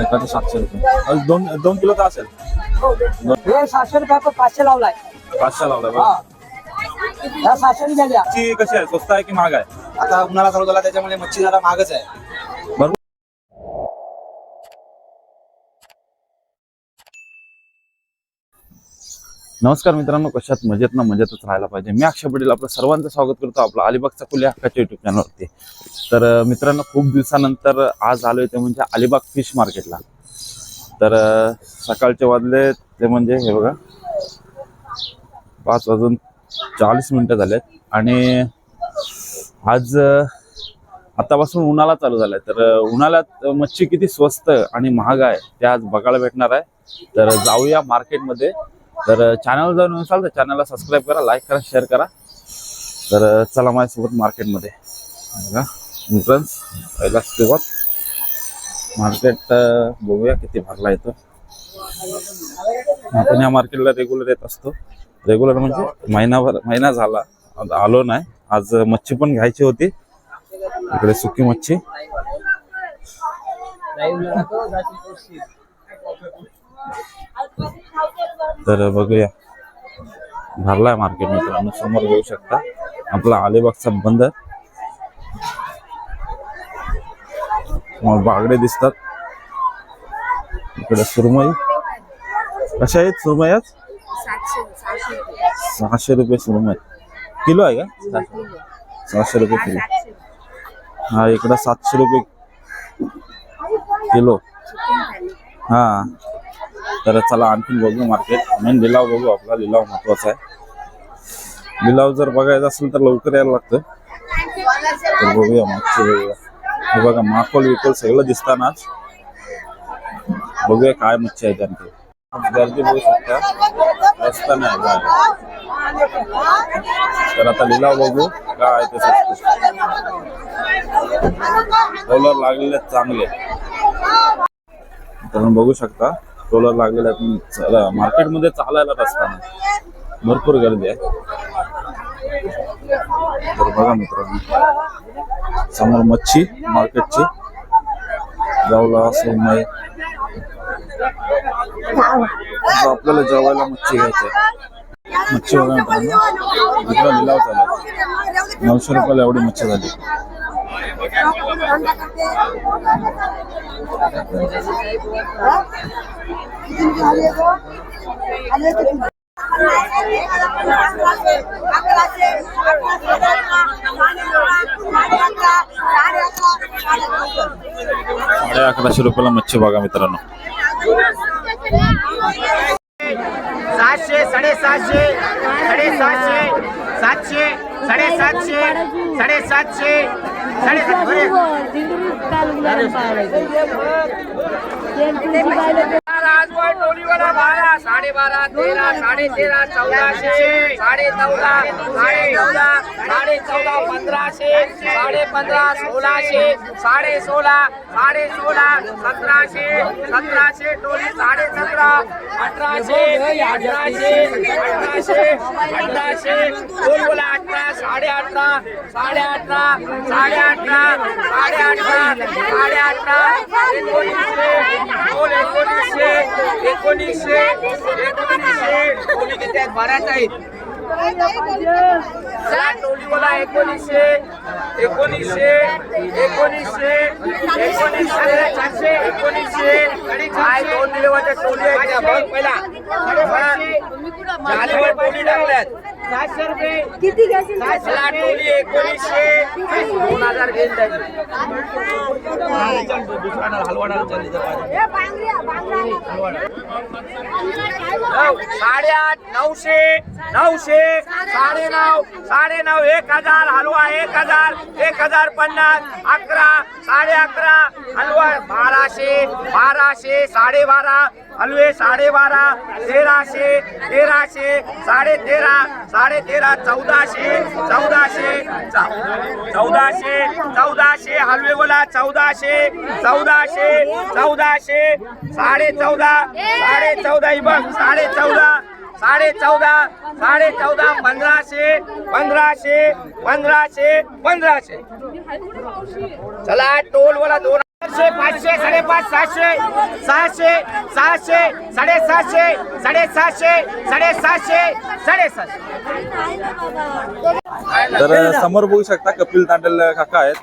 एखादं सातशे रुपये. दोन दोन किलो तर असेल? हे सातशे रुपये पाचशे लावलाय. पाचशे लावला हा. बघा ह्या सातशे गेल्या मच्छी कशी आहे? स्वस्त आहे की महाग आहे? आता उन्हाळा चालू झाला त्याच्यामुळे मच्छी जरा महागच आहे. नमस्कार मित्रांनो कशात मजेत ना मजेतच राहायला पाहिजे. मी अक्षय पटेल आपलं सर्वांचं स्वागत करतो आपलं अलिबागचा खुल्या हक्काच्या युट्यूब चॅनलवरती तर मित्रांनो खूप दिवसानंतर आज आलोय ते म्हणजे अलिबाग फिश मार्केटला तर सकाळचे वाजले ते म्हणजे हे बघा पाच वाजून चाळीस मिनिटं झालेत. आणि आज आतापासून उन्हाळा चालू झालाय. तर उन्हाळ्यात मच्छी किती स्वस्त आणि महाग आहे ते आज बघायला भेटणार आहे. तर जाऊया मार्केटमध्ये तर चॅनल जर नसाल तर चॅनलला सबस्क्राईब करा लाईक करा शेअर करा. तर चला माझ्यासोबत मार्केटमध्ये बघा एंट्रन्स पहिला सुरुवात. मार्केट बघूया किती भरला येतो. आपण या मार्केटला रेग्युलर येत असतो. रेग्युलर म्हणजे महिनाभर महिना झाला. आज आलो नाही. आज मच्छी पण घ्यायची होती. इकडे सुकी मच्छी. तर बघूया. भरलाय मार्केट मित्रांनो समोर बघू शकता. आपला अलिबागचा बंदर. बागडे दिसतात. इकडे सुरमई. कशा आहेत सुरमई आज? सहाशे रुपये. सुरमई. किलो आहे का? सहाशे रुपये किलो. हा इकडं सातशे रुपये किलो. हा. तर चला आणखीन बघू मार्केट मेन लिलाव बघू आपला. लिलाव महत्त्वाचा आहे. लिलाव जर बघायचा असेल तर लवकर यायला लागतं. तर बघूया मागचे बघूया हे बघा माकोल विकोल सगळं दिसताना आज. बघूया काय मच्छी आहे त्यांची गर्दी बघू शकता. रस्ता नाही तर आता लिलाव बघू काय आहे ते लागलेले आहेत चांगले. तर बघू शकता. रोलर लागलेले आहेत मार्केटमध्ये चालायला रस्ता नाही. भरपूर गर्दी आहे. तर बघा मित्रांनो समोर मच्छी मार्केटची. जाऊला सुरमई आपल्याला जेवायला मच्छी घ्यायची आहे. मच्छी बघा मित्रांनो इकडे लिलाव चालू नऊशे रुपयाला एवढी मच्छी झाली. साडे अकराशे रुपयाला मच्छी बघा मित्रांनो सातशे साडेसातशे साडेसातशे सातशे साडेसातशे साडेसातशे साडेसातशे टोलीवाला बारा साडेबारा तेरा साडे तेरा चौदाशे साडे चौदा साडे चौदा साडे चौदा पंधराशे साडे पंधरा सोळाशे साडे सोळा साडे सोळा सतराशे सतराशे टोली साडे सतरा अठराशे अठराशे अठराशे अठराशे बोल बोला अठरा साडे अठरा साडे अठरा साडे अठरा साडे अठरा साडे अठरा एकोणीसशे एकोणीसशे टोली किती आहेत बऱ्याच आहेत बोला एकोणीसशे एकोणीसशे एकोणीसशे एकोणीसशे चारशे एकोणीसशे. काय दोन दिलेवाच्या टोली आहेत त्या. बघ पहिला. झालीवर टोली टाकल्यात. सातशे रुपये. किती घ्यायची टोली एकोणीसशे. दोन हजार घेऊन नऊ साडेआठ नऊशे नऊशे साडे नऊ साडे नऊ एक हजार हलवा एक हजार एक हजार पन्नास अकरा साडे अकरा हलवा बाराशे बाराशे साडे बारा हलवे साडे बारा तेराशे तेराशे साडे तेरा साडे तेरा चौदाशे चौदाशे चौ- चौदाशे चौदाशे हलवे बोला चौदाशे चौदाशे चौदाशे साडे चौदा साडे चौदा ही बघ साडे चौदा. साडे चौदा साडे चौदा पंधराशे पंधराशे पंधराशे पंधराशे. चला टोल वाला दोन चारशे सहाशे साडेपाच सहाशे सहाशे सहाशे साडेसहाशे साडेसहाशे साडेसहाशे साडेसहाशे. तर समोर बघू शकता कपिल तांडल काका आहेत.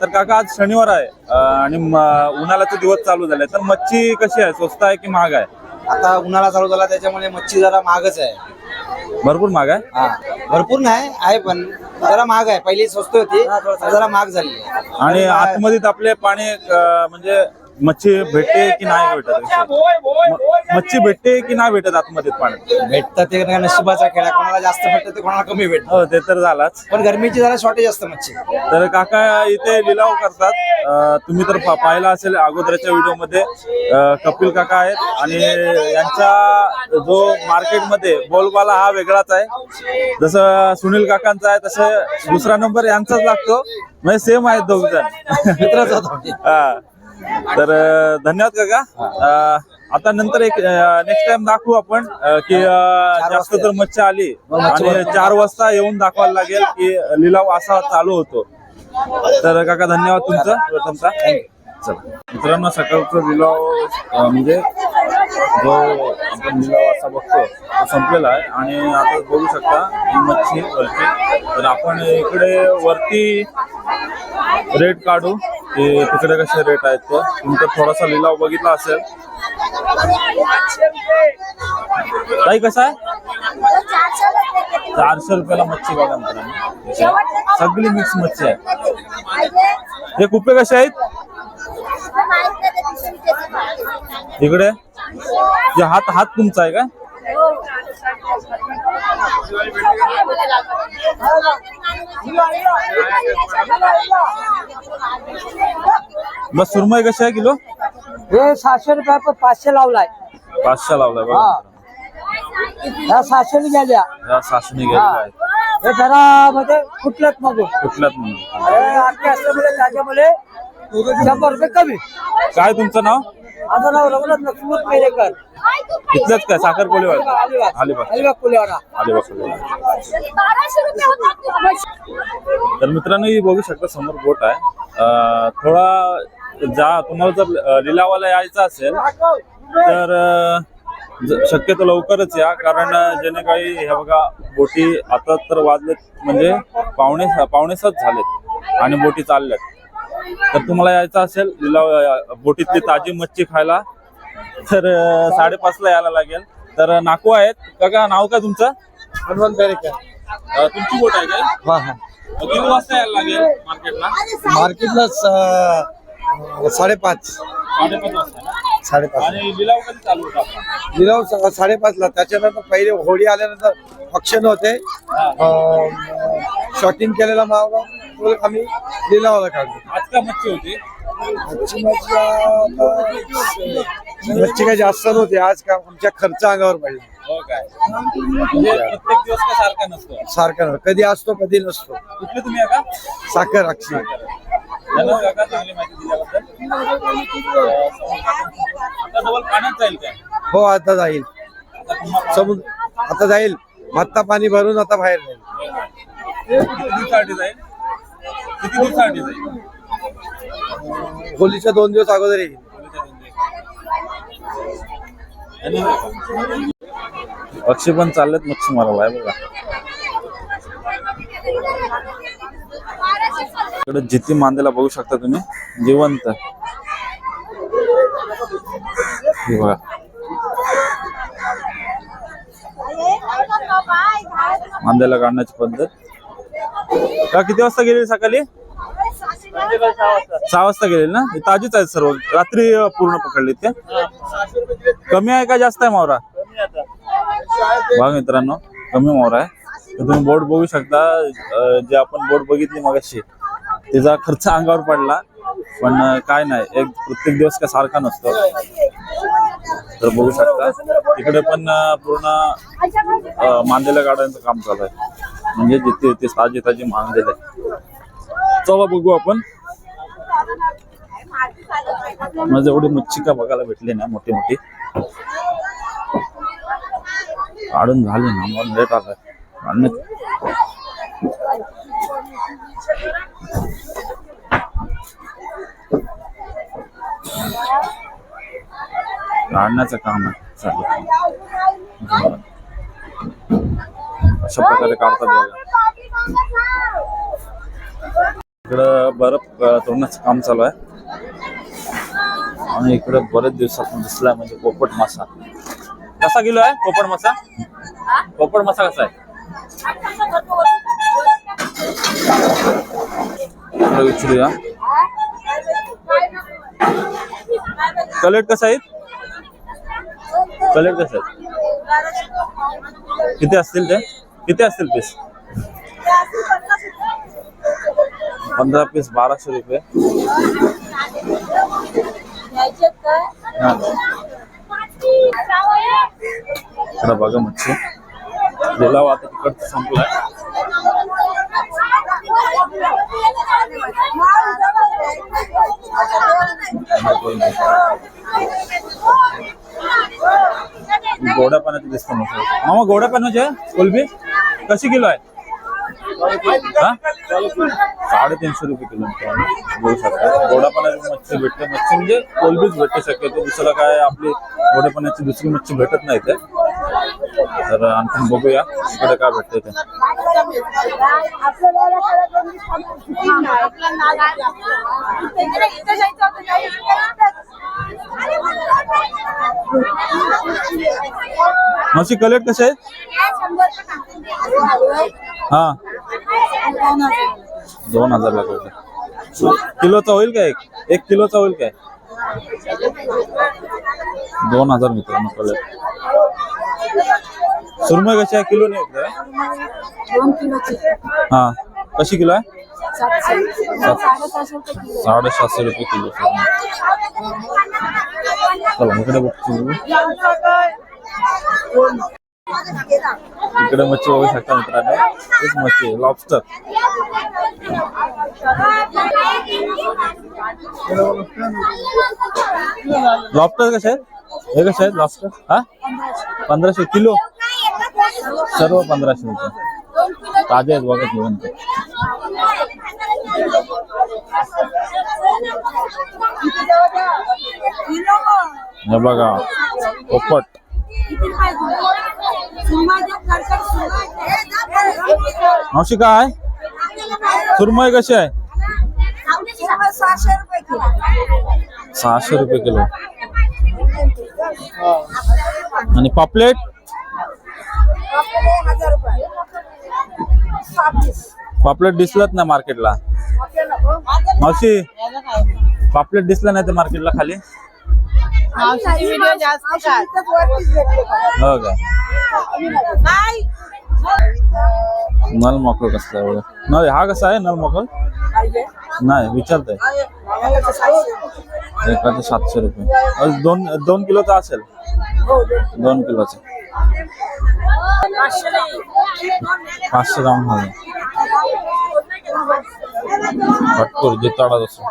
तर काका आज शनिवार आहे आणि उन्हाळ्याचे दिवस चालू झाले. तर मच्छी कशी आहे? स्वस्त आहे की महाग आहे? आता उन्हाळा चालू झाला त्याच्यामुळे मच्छी जरा महागच आहे. भरपूर महाग आहे? हा भरपूर नाही आहे पण जरा महाग आहे. पहिली स्वस्त होती आता जरा महाग झाली आहे. आणि आतमध्ये आपले पाणी अं, म्हणजे मच्छी भेटते की नाही भेटत? म- मच्छी भेटते की नाही भेटत आतमध्ये पाण्यात भेटतं ते काय नशिबाचा खेळ आहे. कोणाला जास्त भेटतं ते कोणाला कमी भेटतं. हो ते तर झालाच. पण गरमीची जरा शॉर्टेज असतं मच्छी. तर काका इथे लिलाव करतात. अं, तुम्ही तर पा- पाहिला असेल अगोदरच्या व्हिडिओमध्ये. अं, कपिल काका आहेत आणि यांच्या जो मार्केटमध्ये बोलबाला हा वेगळाच आहे. जसं सुनील काकांचा आहे तसं दुसरा नंबर यांचाच लागतो. म्हणजे सेम आहेत दोघ जण मित्रच होतो हा. तर धन्यवाद काका. अं, आता नंतर एक नेक्स्ट टाइम दाखवू आपण अं, की अं, जास्त जर मच्छी आली आणि चार वाजता येऊन दाखवायला लागेल की लिलाव असा चालू होतो. तर काका धन्यवाद तुमचं प्रथमता. चला. मित्रांनो सकाळचा लिलाव अं, म्हणजे जो आपण लिलाव असा बघतो तो संपलेला आहे. आणि आता बघू शकता ही मच्छी वरती तर आपण इकडे वरती रेट काढू. की तिकडे कसे रेट आहेत तो? थोडासा लिलाव बघितला असेल. ताई कसा आहे? चारशे रुपयाला मच्छी बघा मित्रांनो. सगळी मिक्स मच्छी आहे. हे कुपे कसे आहेत? इकडे? हात हात तुमचा आहे का? मग सुरमई कशी आहे किलो? हे सहाशे रुपये पण पाचशे लावलाय. पाचशे लावलाय बघा हा. ह्या सहाशे गेल्या. या सासणी गेलेल्या आहेत. हे. जरा म्हणजे कुठल्यात मग. हे आजच्या असल्यामुळे त्याच्यामुळे शंभर रुपये कमी. काय तुमचं नाव? माझं नाव रघुनाथ लक्ष्मण मेरेकर. इथलंच काय साखर कोलीवाड अलिबाग. अलिबाग. अलिबाग अलिबाग कोलीवाड होतात. तर मित्रांनो ही बघू शकता समोर बोट आहे. थोडा जा तुम्हाला जर लिलावाला यायचं असेल तर शक्यतो लवकरच या कारण जेणे काही हे बघा बोटी आता तर वाजलेत म्हणजे पावणे सात झालेत आणि बोटी चालल्यात. तर तुम्हाला यायचं असेल लिलाव बोटीतली ताजी मच्छी खायला. तर साडेपाचला यायला लागेल. तर नाकू आहेत. काका नाव काय तुमचं? हनुमान बेरेकर. तुमची बोट आहे काय? हा हा. किती वाजता यायला लागेल मार्केटला? मार्केटला साडेपाच. साडेपाच वाजता? साडेपाच. आणि लिलाव कधी चालू होता? लिलाव साडेपाचला. त्याच्यानंतर पहिले होळी आल्यानंतर ऑप्शन होते. शॉटिंग केलेला माल तो आम्ही लिलावाला काढतो आज का मच्छी होती. मच्छी मच्छी आता- मच्छी काही जास्त नव्हती आज का आमच्या खर्च अंगावर पडला. हो काय? म्हणजे प्रत्येक दिवस का सारखा नसतो. सारखा नव्हता. कधी असतो कधी नसतो. कुठले तुम्ही आहे का साखर अक्षी धन्यवाद काका चांगली माहिती दिल्याबद्दल. आता डबल पाण्यात जाईल काय? हो आता जाईल. आता समुद्र आता जाईल. भत्ता पाणी भरून आता बाहेर जाईल. किती दिवसासाठी जाईल? किती दिवसासाठी जाईल होलीच्या दोन दिवस अगोदर येईल. पक्षी पण चाललेत मच्छी मारायला आहे बघा. इकडे जिती मांदेला बघू शकता तुम्ही. जिवंत. हे बघा. मांदेला काढण्याची पद्धत. का किती वाजता गेले सकाळी? सहा वाजता गेले ना? ताजीच आहेत सर्व. रात्री पूर्ण पकडले ते. कमी आहे का जास्त आहे मावरा? बघा मित्रांनो कमी मोहरा आहे. तुम्ही बोट बघू शकता जे आपण बोट बघितली मगाशी त्याचा खर्च अंगावर पडला. पण काय नाही एक प्रत्येक दिवस काय सारखा नसतो. तर बघू शकता. तिकडे पण पूर्ण मांदेल्या गाड्यांचं काम चालू आहे. म्हणजे जिथे ते ताजी ताजी मान दिले चला बघू आपण. माझं एवढी मच्छी का बघायला भेटली ना मोठी मोठी. काढून झाली ना मला लेट आलाय काढण्याचं काम आहे. चालू अशा प्रकारे काढतात बघा. इकडं बरफ तोडण्याचं काम चालू आहे. आणि इकडं बरेच दिवसात दिसलाय म्हणजे पोपट मासा. कसा किलो आहे पोपट मासा? पोपट मासा कसा आहे? विचारूया. कलेट कसा आहे? कलेट कसं आहे? किती असतील ते? किती असतील पीस पंधरा पीस बाराशे रुपये. बघा मच्छी. लिलाव हो आता तिकडचं संपलाय गोड्या पाण्याचे दिसतो मामा गोड्या पाण्याचे आहे कोलबी? कशी किलो आहे? साडेतीनशे रुपये किलो बघू शकता. गोड्यापाण्याची मच्छी भेटते मच्छी म्हणजे कोलबीच भेटू शक्यतो दुसरं काय आपली गोड्यापाण्याची दुसरी मच्छी भेटत नाही ते. तर आणखी बघूया इकडे काय भेटते ते. मावशी कलेक्ट कसे आहेत? हा. दोन हजार लागले किलोचा होईल काय एक? एक किलोचा होईल काय? दोन हजार मित्रांनो कलेक्ट सुरमय कशी आहे? किलो नाही होत हा. कशी किलो आहे? साडेसातशे रुपये किलो. चला इकडे बघतो इकडे मच्छी बघू शकता मित्रांनो. तेच मच्छी लॉबस्टर लॉबस्टर कसे आहेत? हे कसे आहेत लॉबस्टर हा? पंधराशे किलो? सर्व पंधराशे रुपये. ताजे आहेत बघा घेऊन ते हे बघा पोपट. मावशी काय? सुरमई कशी आहे? सहाशे रुपये किलो सहाशे रुपये किलो. आणि पापलेट आपल्याला हजार रुपये पापलेट दिसलत ना मार्केटला. मावशी पापलेट दिसलं नाही तर मार्केटला खाली? हो का? नल मोकळ कसला एवढं? नाही हा कसा आहे नल मोकळ? नाही विचारतोय. एखादं सातशे रुपये. दोन दोन किलोचा असेल? दोन किलोचा. पाचशे जाऊन हा भरपूर जिताडा जसं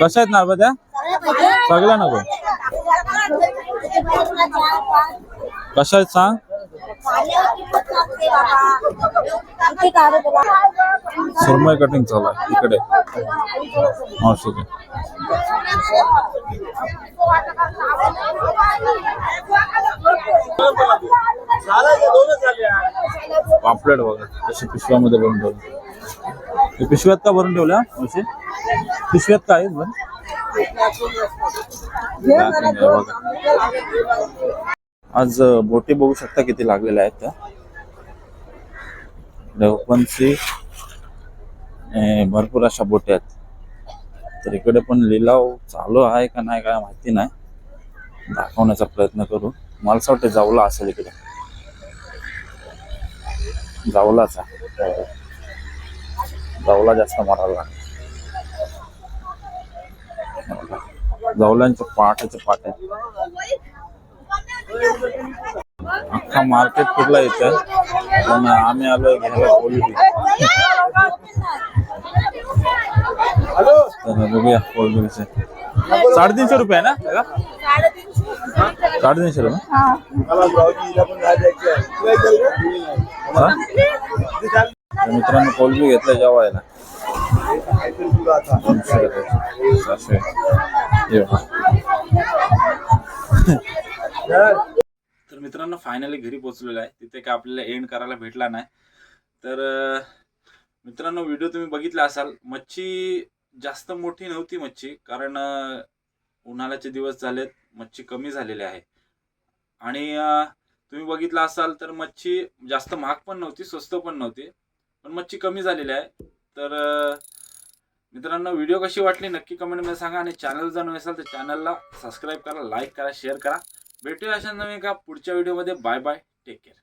कशा आहेत नारबा त्या सगळ्या नको कशा आहेत सांग सुरमई कटिंग चालू आहे. इकडे. मावशीचे. पापलेट बघा कशी पिशव्यामध्ये भरून ठेवले. पिशव्यात का भरून ठेवल्या मावशी? पिशव्यात काय आहे बघा. आज बोटी बघू शकता किती लागलेल्या आहेत त्या. भरपूर अशा बोटी आहेत. तर इकडे पण लिलाव चालू आहे का नाही काय माहिती नाही. दाखवण्याचा प्रयत्न करू. मला असं वाटतं जाऊला असेल इकडे. जावलाच आहे. जाऊला जास्त मारायला लागेल. जाऊलांचे पाठाचे पाठ आहेत. अख्खा मार्केट कुठला येतं पण आम्ही आलोय घ्यायला कोलबी तर बघूया कोलबीचे साडेतीनशे रुपये आहे ना? साडेतीनशे रुपये? हा? तर मित्रांनो कोलबी घेतलं जेवायला. दोनशे रुपये. सहाशे. तर मित्रांनो फायनली घरी पोहोचलेलो आहे. तिथे काय आपल्याला एंड करायला भेटला नाही. तर मित्रांनो व्हिडिओ तुम्ही बघितला असाल. मच्छी जास्त मोठी नव्हती मच्छी कारण उन्हाळ्याचे दिवस झालेत. मच्छी कमी झालेली आहे. आणि तुम्ही बघितला असाल तर मच्छी जास्त महाग पण नव्हती स्वस्त पण नव्हती. पण मच्छी कमी झालेली आहे. तर मित्रांनो व्हिडिओ कशी वाटली नक्की कमेंटमध्ये सांगा. आणि चॅनल जर नवीन असाल तर चॅनलला सबस्क्राईब करा लाईक करा शेअर करा. भेटूया अशा नवीन का पुढच्या व्हिडिओमध्ये बाय बाय टेक केअर